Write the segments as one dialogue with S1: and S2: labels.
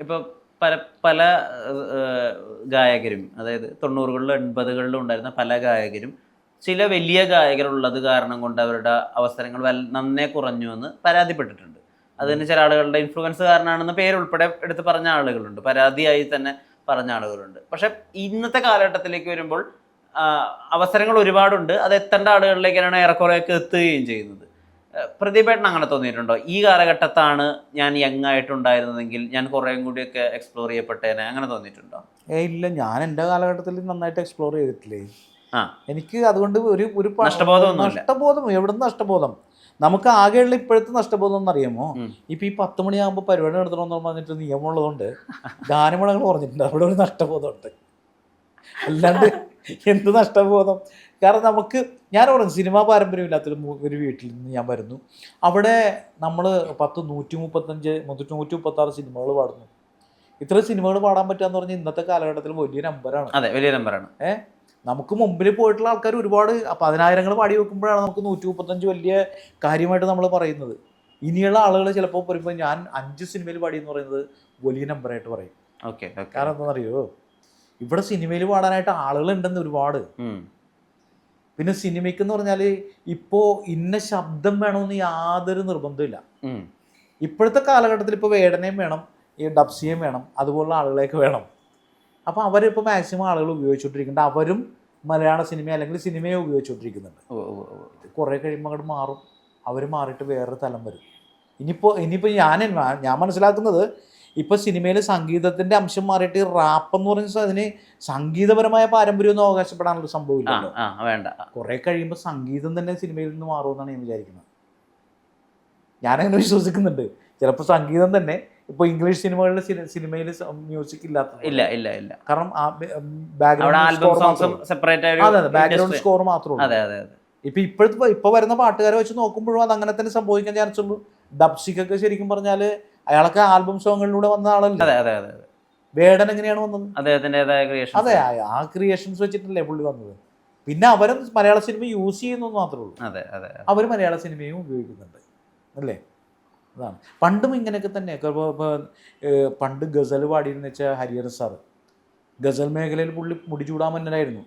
S1: ഇപ്പോൾ പല പല ഗായകരും അതായത് തൊണ്ണൂറുകളിലും എൺപതുകളിലും ഉണ്ടായിരുന്ന പല ഗായകരും ചില വലിയ ഗായകരുള്ളത് കാരണം കൊണ്ട് അവരുടെ അവസരങ്ങൾ വൽ നന്നേ കുറഞ്ഞു എന്ന് പരാതിപ്പെട്ടിട്ടുണ്ട് അതിന് ചില ആളുകളുടെ ഇൻഫ്ലുവൻസ് കാരണമാണെന്ന് പേരുൾപ്പെടെ എടുത്ത് പറഞ്ഞ ആളുകളുണ്ട്. പരാതിയായി തന്നെ പറഞ്ഞ ആളുകളുണ്ട്. പക്ഷെ ഇന്നത്തെ കാലഘട്ടത്തിലേക്ക് വരുമ്പോൾ അവസരങ്ങൾ ഒരുപാടുണ്ട്. അത് എത്തേണ്ട ആളുകളിലേക്കാണ് ഏറെക്കുറെയൊക്കെ എത്തുകയും ചെയ്യുന്നത്. ഏഹ് അങ്ങനെ തോന്നിയിട്ടുണ്ടോ? ഈ കാലഘട്ടത്താണ് ഞാൻ യങ് ആയിട്ടുണ്ടായിരുന്നതെങ്കിൽ ഞാൻ കുറേയും കൂടിയൊക്കെ എക്സ്പ്ലോർ ചെയ്യപ്പെട്ടേനെ. അങ്ങനെ തോന്നിയിട്ടുണ്ടോ?
S2: ഏ ഇല്ല. ഞാൻ എന്റെ കാലഘട്ടത്തിൽ നന്നായിട്ട് എക്സ്പ്ലോർ ചെയ്തിട്ടില്ലേ?
S1: ആ.
S2: എനിക്ക് അതുകൊണ്ട് ഒരു ഒരു
S1: നഷ്ടബോധം.
S2: നഷ്ടബോധം എവിടുന്ന് നഷ്ടബോധം? നമുക്ക് ആകെയുള്ള ഇപ്പോഴത്തെ നഷ്ടബോധം എന്നറിയാമോ?
S1: അറിയാമോ
S2: ഇപ്പൊ ഈ പത്ത് മണിയാകുമ്പോൾ പരിപാടി നടത്തണമെന്ന് പറഞ്ഞിട്ട് നിയമമുള്ളതുകൊണ്ട് ഗാനമേളകൾ പറഞ്ഞിട്ടുണ്ട് അവിടെ ഒരു നഷ്ടബോധമുണ്ട്. അല്ലാണ്ട് എന്ത് നഷ്ടബോധം? കാരണം നമുക്ക് ഞാൻ പറഞ്ഞു സിനിമാ പാരമ്പര്യമില്ലാത്തൊരു ഇല്ലാത്തൊരു ഒരു വീട്ടിൽ നിന്ന് ഞാൻ വരുന്നു. അവിടെ നമ്മൾ പത്ത് നൂറ്റി മുപ്പത്തഞ്ച് മുന്നൂറ്റി നൂറ്റി മുപ്പത്തി ആറ് സിനിമകൾ പാടുന്നു. ഇത്ര സിനിമകൾ പാടാൻ പറ്റുക എന്ന് പറഞ്ഞാൽ ഇന്നത്തെ കാലഘട്ടത്തിൽ വലിയ നമ്പറാണ്.
S1: അതെ വലിയ നമ്പറാണ്.
S2: ഏഹ് നമുക്ക് മുമ്പിൽ പോയിട്ടുള്ള ആൾക്കാർ ഒരുപാട് പതിനായിരങ്ങൾ പാടി വെക്കുമ്പോഴാണ് നമുക്ക് നൂറ്റി മുപ്പത്തഞ്ച് വലിയ കാര്യമായിട്ട് നമ്മൾ പറയുന്നത്. ഇനിയുള്ള ആളുകൾ ചിലപ്പോൾ പറയുമ്പോൾ ഞാൻ അഞ്ച് സിനിമയിൽ പാടി എന്ന് പറയുന്നത് വലിയ നമ്പറായിട്ട് പറയും.
S1: Okay okay.
S2: കാരണം എന്താണെന്നറിയോ? ഇവിടെ സിനിമയിൽ പാടാനായിട്ട് ആളുകളുണ്ടെന്ന് ഒരുപാട്. പിന്നെ സിനിമയ്ക്ക് എന്ന് പറഞ്ഞാൽ ഇപ്പോ ഇന്ന ശബ്ദം വേണമെന്ന് യാതൊരു നിർബന്ധമില്ല ഇപ്പോഴത്തെ കാലഘട്ടത്തിൽ ഇപ്പോൾ വേടനയും വേണം ഈ ഡബ്സിയും വേണം അതുപോലുള്ള ആളുകളെയൊക്കെ വേണം. അപ്പോൾ അവരിപ്പോൾ മാക്സിമം ആളുകൾ ഉപയോഗിച്ചുകൊണ്ടിരിക്കുന്നുണ്ട്. അവരും മലയാള സിനിമ അല്ലെങ്കിൽ സിനിമയെ ഉപയോഗിച്ചുകൊണ്ടിരിക്കുന്നുണ്ട്. കുറേ കഴിയുമ്പോൾ അങ്ങോട്ട് മാറും. അവർ മാറിയിട്ട് വേറൊരു തലം വരും. ഇനിയിപ്പോൾ ഇനിയിപ്പോൾ ഞാൻ ഞാൻ മനസ്സിലാക്കുന്നത് ഇപ്പോൾ സിനിമയിൽ സംഗീതത്തിന്റെ അംശം മാറിയിട്ട് റാപ്പ് എന്ന് പറയുന്ന അതിന് സംഗീതപരമായ പാരമ്പര്യമൊന്നും അവകാശപ്പെടാനുള്ള സംഭവമില്ലല്ലോ.
S1: വേണ്ട.
S2: കുറേ കഴിയുമ്പോൾ സംഗീതം തന്നെ സിനിമയിൽ നിന്ന് മാറുമെന്നാണ് ഞാൻ വിചാരിക്കുന്നത്. ഞാനങ്ങനെ വിശ്വസിക്കുന്നുണ്ട്. ചിലപ്പോൾ സംഗീതം തന്നെ ഇപ്പോൾ ഇംഗ്ലീഷ് സിനിമകളിലെ സിനിമയിൽ മ്യൂസിക് ഇല്ലാത്ത
S1: ഇല്ല ഇല്ല ഇല്ല.
S2: കാരണം ആ ബാക്ക്ഗ്രൗണ്ട് ബാക്ക്ഗ്രൗണ്ട് സ്കോർ മാത്രമേ
S1: അതെ അതെ. അതെ
S2: ഇപ്പൊ ഇപ്പോഴത്തെ ഇപ്പൊ വരുന്ന പാട്ടുകാരെ വെച്ച് നോക്കുമ്പോഴും അത് അങ്ങനെ തന്നെ സംഭവിക്കാൻ ചാൻസ് ഉള്ളൂ ഡബ്സിക്കൊക്കെ ശരിക്കും പറഞ്ഞാൽ അയാളൊക്കെ ആൽബം സോങ്ങുകളിലൂടെ വന്ന ആളല്ല?
S1: അതെ അതെ അതെ
S2: വേടൻ എങ്ങനെയാണ് വന്നത്?
S1: അദ്ദേഹത്തിന്റെതായ ക്രിയേഷൻ
S2: അതെ ആ- ക്രിയേഷൻസ് വെച്ചിട്ടല്ലേ പുള്ളി വന്നത്. പിന്നെ അവരും മലയാള സിനിമ യൂസ് ചെയ്യുന്നു മാത്രമേ ഉള്ളൂ.
S1: അതെ അതെ
S2: അവർ മലയാള സിനിമയും ഉപയോഗിക്കുന്നുണ്ട്. അല്ലേ? അതാണ്. പണ്ടും ഇങ്ങനെയൊക്കെ തന്നെ പണ്ട് ഗസൽ പാടിയിരുന്ന വെച്ചാൽ ഹരിഹർ സാറ് ഗസൽ മേഖലയിൽ പുള്ളി മുടി ചൂടാൻ ചൂടാമന്നനായിരുന്നു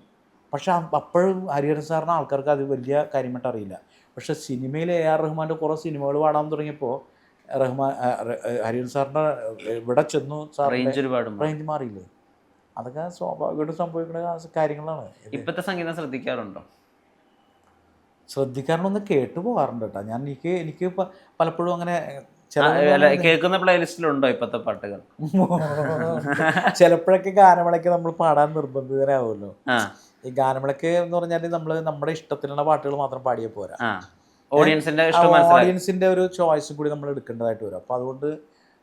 S2: പക്ഷെ അപ്പോഴും ഹരിഹരൻ സാറിന് ആൾക്കാർക്ക് അത് വലിയ കാര്യമായിട്ട് അറിയില്ല. പക്ഷെ സിനിമയിൽ എ ആർ റഹ്മാന്റെ കുറേ സിനിമകൾ പാടാൻ തുടങ്ങിയപ്പോൾ റഹ്മാൻ ഹരിയൻ സാറിന്റെ ഇവിടെ ചെന്നു
S1: റേഞ്ച് ഒരുപാട്
S2: റേഞ്ച് മാറിയില്ലേ? അതൊക്കെ സ്വാഭാവികമായിട്ട് സംഭവിക്കുന്ന കാര്യങ്ങളാണ്.
S1: ഇപ്പോഴത്തെ സംഗീതം ശ്രദ്ധിക്കാറുണ്ടോ?
S2: ശ്രദ്ധിക്കാറുണ്ടൊന്ന് കേട്ടു പോകാറുണ്ട് കേട്ടോ. ഞാൻ എനിക്ക് എനിക്ക് പലപ്പോഴും അങ്ങനെ
S1: കേൾക്കുന്ന പ്ലേലിസ്റ്റിലുണ്ടോ ഇപ്പോഴത്തെ പാട്ടുകൾ?
S2: ചിലപ്പോഴൊക്കെ ഗാനമേളയ്ക്ക് നമ്മൾ പാടാൻ നിർബന്ധിതരാകുമല്ലോ ഈ ഗാനമേളയ്ക്ക് എന്ന് പറഞ്ഞാൽ നമ്മൾ നമ്മുടെ ഇഷ്ടത്തിലുള്ള പാട്ടുകൾ മാത്രം പാടിയേ പോരാ.
S1: ഓഡിയൻസിന്റെ
S2: ഓഡിയൻസിന്റെ ഒരു ചോയ്സും കൂടി നമ്മൾ എടുക്കേണ്ടതായിട്ട് വരും. അപ്പോൾ അതുകൊണ്ട്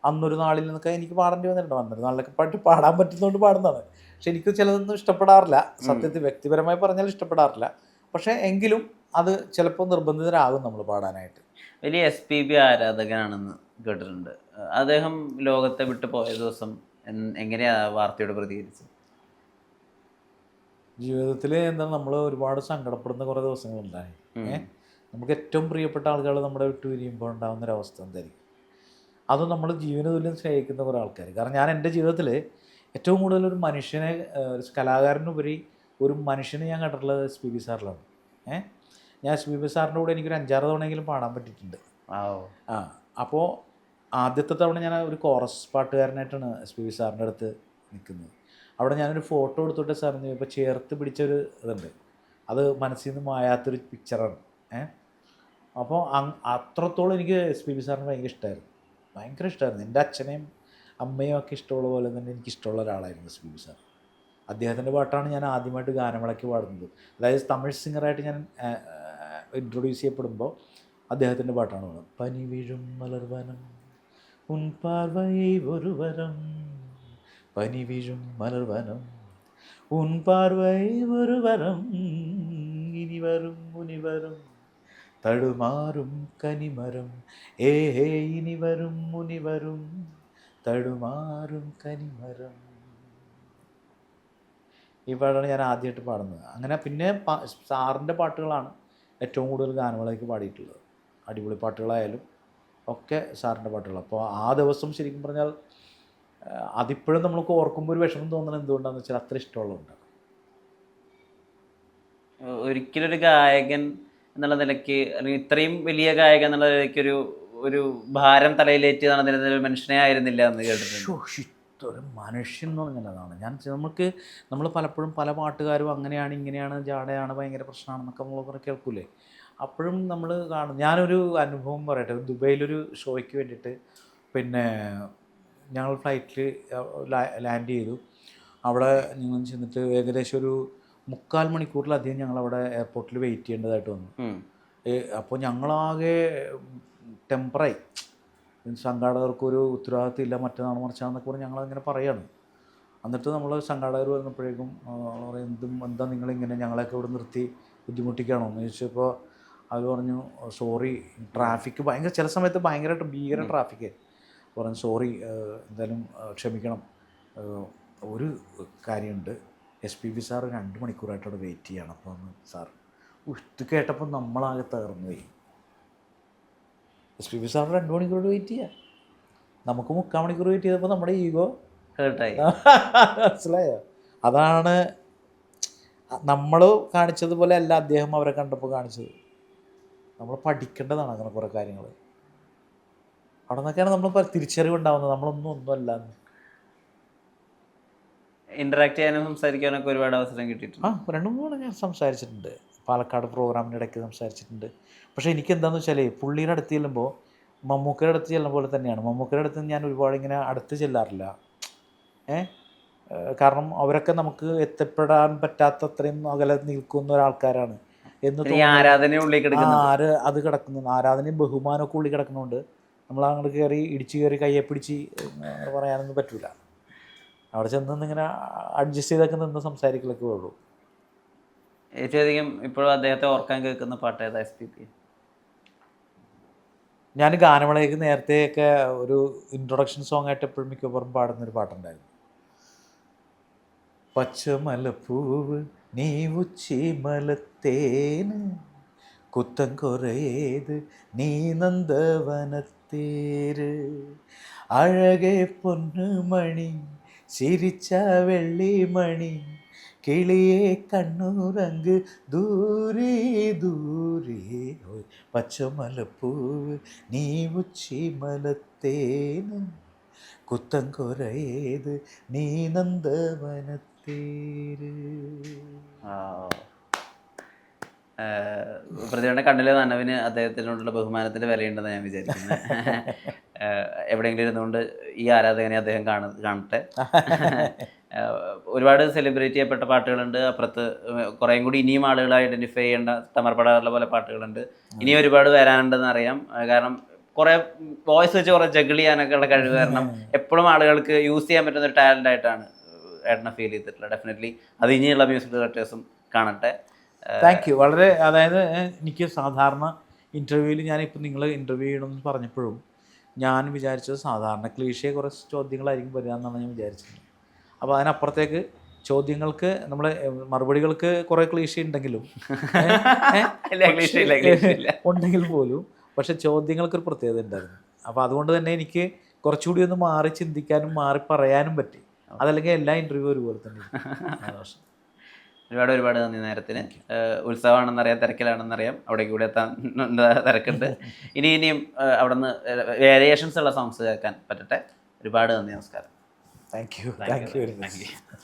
S2: അന്നൊരു നാളിൽ നിന്നൊക്കെ എനിക്ക് പാടേണ്ടി വന്നിട്ടുണ്ട്. അന്നൊരു നാളിലൊക്കെ പാട്ട് പാടാൻ പറ്റുന്നതുകൊണ്ട് പാടുന്നതാണ്. പക്ഷെ എനിക്ക് ചിലതൊന്നും ഇഷ്ടപ്പെടാറില്ല. സത്യത്തിൽ വ്യക്തിപരമായി പറഞ്ഞാൽ ഇഷ്ടപ്പെടാറില്ല. പക്ഷെ എങ്കിലും അത് ചിലപ്പോൾ നിർബന്ധിതരാകും നമ്മൾ പാടാനായിട്ട്.
S1: വലിയ എസ് പി ബി ആരാധകനാണെന്ന് കേട്ടിട്ടുണ്ട്. അദ്ദേഹം ലോകത്തെ വിട്ടു പോയ ദിവസം എങ്ങനെയാ വാർത്തയോട് പ്രതികരിച്ചത്?
S2: ജീവിതത്തിൽ എന്താ നമ്മൾ ഒരുപാട് സങ്കടപ്പെടുന്ന കുറേ ദിവസങ്ങളുണ്ടായി.
S1: ഉം.
S2: നമുക്ക് ഏറ്റവും പ്രിയപ്പെട്ട ആളുകൾ നമ്മുടെ വിട്ടു പിരിയുമ്പോൾ ഉണ്ടാകുന്ന ഒരു അവസ്ഥ എന്തായിരിക്കും? അത് നമ്മൾ ജീവന തുല്യം സ്നേഹിക്കുന്ന കുറേ ആൾക്കാർ കാരണം ഞാൻ എന്റെ ജീവിതത്തിൽ ഏറ്റവും കൂടുതൽ ഒരു മനുഷ്യനെ ഒരു കലാകാരനുപരി ഒരു മനുഷ്യനെ ഞാൻ കണ്ടിട്ടുള്ളത് എസ് പി ബി സാറിലാണ്. ഏ ഞാൻ എസ് പി ബി സാറിന്റെ കൂടെ എനിക്കൊരു അഞ്ചാറ് തവണയെങ്കിലും പാടാൻ പറ്റിയിട്ടുണ്ട്.
S1: ആ
S2: ആ അപ്പോൾ ആദ്യത്തെ തവണ ഞാൻ ഒരു കോറസ് പാട്ടുകാരനായിട്ടാണ് എസ് പി ബി സാറിന്റെ അടുത്ത് നിൽക്കുന്നത്. അവിടെ ഞാനൊരു ഫോട്ടോ എടുത്തോട്ടെ സാറിന് ഇപ്പോൾ ചേർത്ത് പിടിച്ചൊരു ഇതുണ്ട്. അത് മനസ്സിൽ നിന്ന് മായാത്തൊരു പിക്ചറാണ്. ഏ അപ്പോൾ അത്രത്തോളം എനിക്ക് എസ് പി ബി സാറിന് ഭയങ്കര ഇഷ്ടമായിരുന്നു ഭയങ്കര ഇഷ്ടമായിരുന്നു എന്റെ അച്ഛനെയും അമ്മയും ഒക്കെ ഇഷ്ടമുള്ള പോലെ തന്നെ എനിക്ക് ഇഷ്ടമുള്ള ഒരാളായിരുന്നു എസ് പി ബി സാർ അദ്ദേഹത്തിന്റെ പാട്ടാണ് ഞാൻ ആദ്യമായിട്ട് ഗാനമേളയ്ക്ക് പാടുന്നത്. അതായത് തമിഴ് സിംഗറായിട്ട് ഞാൻ ഇൻട്രൊഡ്യൂസ് ചെയ്യപ്പെടുമ്പോൾ അദ്ദേഹത്തിന്റെ പാട്ടാണ് പാടുന്നത്. പനി വീഴും മലർവനം ഉൻ പാർവൈ ഒരു വരം. പനി വീഴും മലർവനം ഉൻ പാർവൈ ഒരു വരം. ഇനി വരും മുനി വരും. തടുമാറും കനിമരം ഏ ഹേ ഇനി വരും മുനി വരും തടുമാറും കനിമരം ഈ പാട്ടാണ് ഞാൻ ആദ്യമായിട്ട് പാടുന്നത്. അങ്ങനെ പിന്നെ സാറിന്റെ പാട്ടുകളാണ് ഏറ്റവും കൂടുതൽ ഗാനമേളയ്ക്ക് പാടിയിട്ടുള്ളത്. അടിപൊളി പാട്ടുകളായാലും ഒക്കെ സാറിന്റെ പാട്ടുകൾ അപ്പോൾ ആ ദിവസം ശരിക്കും പറഞ്ഞാൽ അതിപ്പോഴും നമ്മൾക്ക് ഓർക്കുമ്പോൾ ഒരു വിഷമം തോന്നുന്നത് എന്തുകൊണ്ടാണെന്ന് വെച്ചാൽ അത്ര ഇഷ്ടമുള്ളതുകൊണ്ടാണ്.
S1: ഒരിക്കലൊരു ഒരു ഗായകൻ എന്നുള്ള നിലയ്ക്ക് അല്ലെങ്കിൽ ഇത്രയും വലിയ ഗായകൻ എന്നുള്ള നിലയ്ക്ക് ഒരു ഒരു ഭാരം തലയിലേറ്റ് നടന്നിരുന്ന ഒരു മനുഷ്യനെ ആയിരുന്നില്ല എന്ന് കേട്ടിട്ടുണ്ട്.
S2: ഒരു മനുഷ്യൻ എന്ന് പറഞ്ഞതാണ് ഞാൻ നമുക്ക് നമ്മൾ പലപ്പോഴും പല പാട്ടുകാരും അങ്ങനെയാണ് ഇങ്ങനെയാണ് ജാടയാണ് ഭയങ്കര പ്രശ്നമാണെന്നൊക്കെ നമ്മൾ കുറേ കേൾക്കൂലേ? അപ്പോഴും നമ്മൾ കാണും. ഞാനൊരു അനുഭവം പറയട്ടെ. ദുബൈയിലൊരു ഷോയ്ക്ക് വേണ്ടിയിട്ട് പിന്നെ ഞങ്ങൾ ഫ്ലൈറ്റിൽ ലാൻഡ് ചെയ്തു. അവിടെ ഞങ്ങൾ ചെന്നിട്ട് ഏകദേശം ഒരു മുക്കാൽ മണിക്കൂറിലധികം ഞങ്ങളവിടെ എയർപോർട്ടിൽ വെയിറ്റ് ചെയ്യേണ്ടതായിട്ട് വന്നു. അപ്പോൾ ഞങ്ങളാകെ ടെമ്പറായി സംഘാടകർക്കൊരു ഉത്തരവാദിത്തം ഇല്ല മറ്റന്നാൾ മറിച്ചാണെന്നൊക്കെ പറഞ്ഞ് ഞങ്ങളങ്ങനെ പറയാണ്. എന്നിട്ട് നമ്മൾ സംഘാടകർ വന്നപ്പോഴേക്കും എന്തും എന്താ നിങ്ങളിങ്ങനെ ഞങ്ങളെയൊക്കെ ഇവിടെ നിർത്തി ബുദ്ധിമുട്ടിക്കുകയാണോ എന്ന് ചോദിച്ചപ്പോൾ അവർ പറഞ്ഞു സോറി ട്രാഫിക് ഭയങ്കര ചില സമയത്ത് ഭയങ്കരമായിട്ട് ഭീകര ട്രാഫിക്ക് പറഞ്ഞു സോറി എന്തായാലും ക്ഷമിക്കണം. ഒരു കാര്യമുണ്ട്. എസ് പി ബി സാർ രണ്ട് മണിക്കൂറായിട്ട് അവിടെ വെയിറ്റ് ചെയ്യണം. അപ്പോൾ ഒന്ന് സാർ ഇത് കേട്ടപ്പോൾ നമ്മളാകെ തകർന്നു പോയി. എസ് പി ബി സാർ രണ്ട് മണിക്കൂർ വെയിറ്റ് ചെയ്യാം. നമുക്ക് മുക്കാൽ മണിക്കൂർ വെയിറ്റ് ചെയ്തപ്പോൾ നമ്മുടെ ഈഗോ
S1: ഹേർട്ടായി
S2: മനസ്സിലായോ? അതാണ് നമ്മൾ കാണിച്ചതുപോലെ അല്ല അദ്ദേഹം അവരെ കണ്ടപ്പോൾ കാണിച്ചത്. നമ്മൾ പഠിക്കേണ്ടതാണ് അങ്ങനെ കുറേ കാര്യങ്ങൾ അവിടെ നിന്നൊക്കെയാണ് നമ്മൾ തിരിച്ചറിവ് ഉണ്ടാകുന്നത് നമ്മളൊന്നും ഒന്നുമല്ല എന്ന്.
S1: ഇന്ററാക്ട് ചെയ്യാനും സംസാരിക്കാനൊക്കെ ഒരുപാട് അവസരം കിട്ടിയിട്ടുണ്ട്.
S2: ആ രണ്ടും മൂന്ന് ഞാൻ സംസാരിച്ചിട്ടുണ്ട്. പാലക്കാട് പ്രോഗ്രാമിന്റെ ഇടയ്ക്ക് സംസാരിച്ചിട്ടുണ്ട്. പക്ഷേ എനിക്ക് എന്താണെന്ന് വെച്ചാൽ പുള്ളിയുടെ അടുത്ത് ചെല്ലുമ്പോൾ മമ്മൂക്കയുടെ അടുത്ത് ചെല്ലുന്ന പോലെ തന്നെയാണ്. മമ്മൂക്കയുടെ അടുത്ത് ഞാൻ ഒരുപാട് ഇങ്ങനെ അടുത്ത് ചെല്ലാറില്ല. ഏ? കാരണം അവരൊക്കെ നമുക്ക് എത്തിപ്പെടാൻ പറ്റാത്ത അത്രയും അകലെ നിൽക്കുന്ന ഒരാൾക്കാരാണ്. എന്ന്
S1: ആരാധന
S2: ആര് അത് കിടക്കുന്നു. ആരാധനയും ബഹുമാനമൊക്കെ ഉള്ളിൽ കിടക്കുന്നുണ്ട്. നമ്മൾ അങ്ങോട്ട് കയറി ഇടിച്ച് കയറി കയ്യെ പിടിച്ച് പറയാനൊന്നും പറ്റൂല. അവിടെ ചെന്ന് ഇങ്ങനെ അഡ്ജസ്റ്റ് ചെയ്തൊക്കെ നിന്ന് സംസാരിക്കലൊക്കെ ഉള്ളൂ.
S1: ഏറ്റവും ഇപ്പോഴും അദ്ദേഹത്തെ ഓർക്കാൻ കേൾക്കുന്ന പാട്ട് ഏതാ എസ് പി പി
S2: ഞാൻ ഗാനമേളയ്ക്ക് നേരത്തെയൊക്കെ ഒരു ഇൻട്രൊഡക്ഷൻ സോങ് ആയിട്ട് എപ്പോഴും മിക്കവാറും പാടുന്നൊരു പാട്ടുണ്ടായിരുന്നു. പച്ചമലപ്പൂവ് നീ ഉച്ചി മലത്തേന് കുത്തം കുറയേത് നീ നന്ദവനത്തേര് അഴകെ പൊന്നുമണി சிரிச்ச வெள்ளி மணி கிளியே கண்ணுரங்கு தூரி தூரி. பச்சை மலப்பூ நீ உச்சி மலத்தேனு குத்தங்குறையேது நீ நந்தவனத்தேரு. ஆ.
S1: പ്രതിയുടെ കണ്ണിലെ നനവിന് അദ്ദേഹത്തിനോടുള്ള ബഹുമാനത്തിന്റെ വിലയുണ്ടെന്ന് ഞാൻ വിചാരിക്കുന്നത് എവിടെയെങ്കിലും ഇരുന്നുകൊണ്ട് ഈ ആരാധകനെ അദ്ദേഹം കാണ കാണട്ടെ. ഒരുപാട് സെലിബ്രേറ്റ് ചെയ്യപ്പെട്ട പാട്ടുകളുണ്ട്. അപ്പുറത്ത് കുറേയും കൂടി ഇനിയും ആളുകൾ ഐഡന്റിഫൈ ചെയ്യേണ്ട തമർപ്പടാറുള്ള പോലെ പാട്ടുകളുണ്ട്. ഇനിയും ഒരുപാട് വരാനുണ്ടെന്ന് അറിയാം. കാരണം കുറേ വോയിസ് വെച്ച് കുറേ ജഗിൾ ചെയ്യാനൊക്കെ ഉള്ള കഴിവ് കാരണം എപ്പോഴും ആളുകൾക്ക് യൂസ് ചെയ്യാൻ പറ്റുന്ന ഒരു ടാലന്റ് ആയിട്ടാണ് ഏട്ടനെ ഫീൽ ചെയ്തിട്ടുള്ളത്. ഡെഫിനറ്റ്ലി അത് ഇനിയുള്ള മ്യൂസിക് ഡയറക്ടേഴ്സും കാണട്ടെ.
S2: താങ്ക് യു വളരെ അതായത് എനിക്ക് സാധാരണ ഇന്റർവ്യൂവിൽ ഞാനിപ്പോൾ നിങ്ങൾ ഇന്റർവ്യൂ ചെയ്യണമെന്ന് പറഞ്ഞപ്പോഴും ഞാൻ വിചാരിച്ചത് സാധാരണ ക്ലീഷയെ കുറച്ച് ചോദ്യങ്ങളായിരിക്കും വരിക എന്നാണ് ഞാൻ വിചാരിച്ചത്. അപ്പോൾ അതിനപ്പുറത്തേക്ക് ചോദ്യങ്ങൾക്ക് നമ്മളെ മറുപടികൾക്ക് കുറേ ക്ലീഷ ഉണ്ടെങ്കിലും. ഉണ്ടെങ്കിൽ പോലും പക്ഷെ ചോദ്യങ്ങൾക്കൊരു പ്രത്യേകത ഉണ്ടായിരുന്നു. അപ്പോൾ അതുകൊണ്ട് തന്നെ എനിക്ക് കുറച്ചുകൂടി ഒന്ന് മാറി ചിന്തിക്കാനും മാറി പറയാനും പറ്റി. അതല്ലെങ്കിൽ എല്ലാ ഇന്റർവ്യൂ ഒരുപോലെ തന്നെ.
S1: ഒരുപാട് ഒരുപാട് നന്ദി നേരത്തിന്. ഉത്സവമാണെന്നറിയാം തിരക്കിലാണെന്നറിയാം. അവിടേക്ക് കൂടെ എത്താൻ തിരക്കുണ്ട്. ഇനി ഇനിയും അവിടെ അവിടുന്ന് വേരിയേഷൻസ് ഉള്ള സോങ്സ് കേൾക്കാൻ പറ്റട്ടെ. ഒരുപാട് നന്ദി നമസ്കാരം.
S2: Thank you thank you
S1: thank you